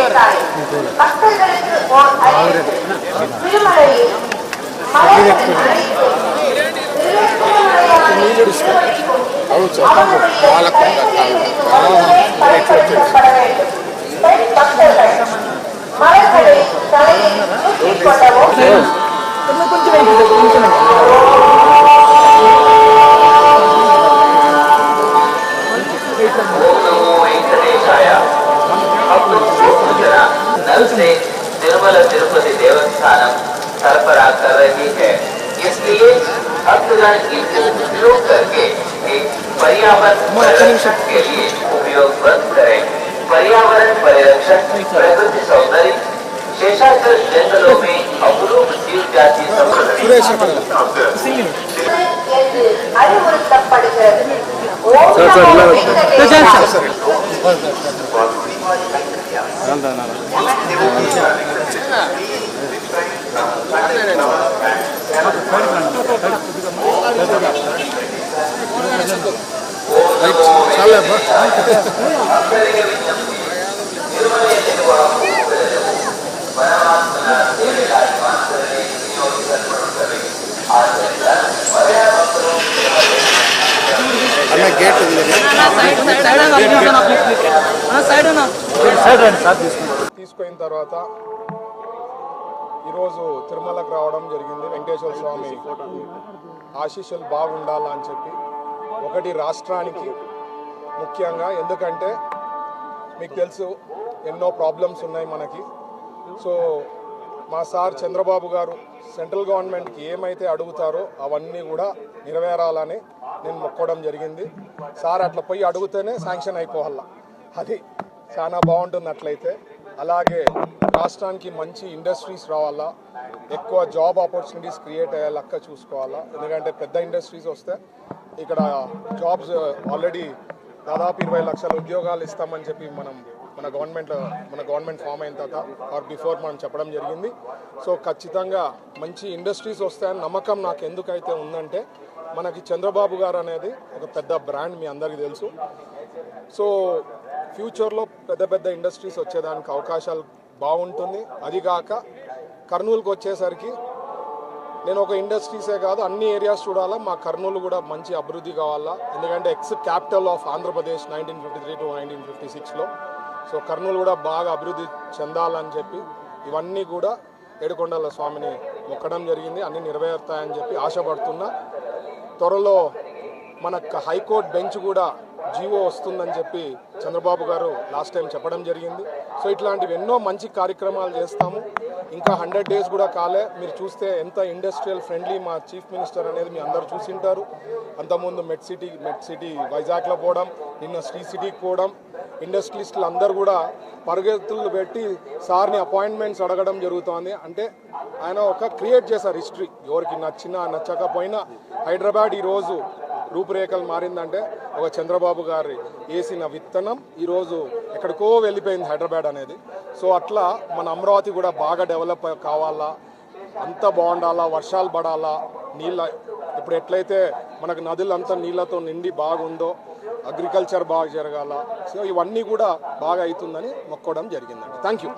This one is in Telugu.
செய்தாய் பக்தர்களுக்கு ஓர் அறிவிப்பு திருமலையில் மலைகளின் அழைப்பு மலர்களை தலையில் தூக்கிக் கொள்ளவும் ओम नल से निर्मल तिरुपति देवस्थानम सरबराह कर रही है इसलिए भक्तगण इनको उपयोग करके एक पर्यावरण परिरक्षण के लिए उपयोग बंद करें पर्यावरण परिरक्षण प्रकृति सौंदर्य शेषाचल जंगलों में अवरूप जीव जाति संवर्धन என்று அறிவுறுத்தப்படுகிறது ஓம் நமோ கலந்ததுனால. ரைட் గేట్ ఉంది. తీసుకున్న తర్వాత ఈరోజు తిరుమలకు రావడం జరిగింది. వెంకటేశ్వర స్వామి ఆశీస్సులు బాగుండాలని చెప్పి ఒకటి రాష్ట్రానికి ముఖ్యంగా. ఎందుకంటే మీకు తెలుసు ఎన్నో ప్రాబ్లమ్స్ ఉన్నాయి మనకి. సో మా సార్ చంద్రబాబు గారు సెంట్రల్ గవర్నమెంట్కి ఏమైతే అడుగుతారో అవన్నీ కూడా నెరవేరాలని నేను మొక్కడం జరిగింది. సార్ అట్లా పోయి అడిగితేనే శాంక్షన్ అయిపోవాలా. అది చాలా బాగుంటుంది అట్లయితే అలాగే రాష్ట్రానికి మంచి ఇండస్ట్రీస్ రావాలా. ఎక్కువ జాబ్ ఆపర్చునిటీస్ క్రియేట్ అయ్యే లెక్క చూసుకోవాలా. ఎందుకంటే పెద్ద ఇండస్ట్రీస్ వస్తే ఇక్కడ జాబ్స్ ఆల్రెడీ దాదాపు ఇరవై లక్షల ఉద్యోగాలు ఇస్తామని చెప్పి మనం మన గవర్నమెంట్ మన గవర్నమెంట్ ఫామ్ అయిన తర్వాత ఆర్ బిఫోర్ మనం చెప్పడం జరిగింది. సో ఖచ్చితంగా మంచి ఇండస్ట్రీస్ వస్తాయని నమ్మకం నాకు ఎందుకైతే ఉందంటే మనకి చంద్రబాబు గారు అనేది ఒక పెద్ద బ్రాండ్ మీ అందరికీ తెలుసు. సో ఫ్యూచర్లో పెద్ద పెద్ద ఇండస్ట్రీస్ వచ్చేదానికి అవకాశాలు బాగుంటుంది. అది కాక కర్నూలుకి వచ్చేసరికి నేను ఒక ఇండస్ట్రీసే కాదు అన్ని ఏరియాస్ చూడాలా మా కర్నూలు కూడా మంచి అభివృద్ధి కావాలా. ఎందుకంటే ex capital of Andhra Pradesh nineteen fifty three to nineteen fifty సిక్స్లో సో కర్నూలు కూడా బాగా అభివృద్ధి చెందాలని చెప్పి ఇవన్నీ కూడా ఏడుకొండల స్వామిని మొక్కడం జరిగింది. అన్నీ నెరవేరుతాయని చెప్పి ఆశపడుతున్నా. త్వరలో మన హైకోర్టు బెంచ్ కూడా జీవో వస్తుందని చెప్పి చంద్రబాబు గారు లాస్ట్ టైం చెప్పడం జరిగింది. సో ఇట్లాంటివి ఎన్నో మంచి కార్యక్రమాలు చేస్తాము. ఇంకా హండ్రెడ్ డేస్ కూడా కాలే. మీరు చూస్తే ఎంత ఇండస్ట్రియల్ ఫ్రెండ్లీ మా చీఫ్ మినిస్టర్ అనేది మీ అందరు చూసింటారు. అంతకుముందు మెడ్ సిటీ మెడ్ సిటీ వైజాగ్లో పోవడం నిన్న శ్రీ సిటీకి పోవడం ఇండస్ట్రియలిస్టులు అందరూ కూడా పరిగెత్తులు పెట్టి సార్ని అపాయింట్మెంట్స్ అడగడం జరుగుతోంది. అంటే ఆయన ఒక క్రియేట్ చేశారు హిస్టరీ. ఎవరికి నచ్చినా నచ్చకపోయినా హైదరాబాద్ ఈరోజు రూపురేఖలు మారిందంటే ఒక చంద్రబాబు గారి వేసిన విత్తనం ఈరోజు ఎక్కడికో వెళ్ళిపోయింది హైదరాబాద్ అనేది. సో అట్లా మన అమరావతి కూడా బాగా డెవలప్ కావాలా? అంతా బాగుండాలా? వర్షాలు పడాలా? నీళ్ళ ఇప్పుడు ఎట్లయితే మనకు నదులంతా నీళ్ళతో నీళ్ళతో నిండి బాగుందో అగ్రికల్చర్ బాగా జరగాల. సో ఇవన్నీ కూడా బాగా అవుతుందని మొక్కోవడం జరిగిందండి. Thank you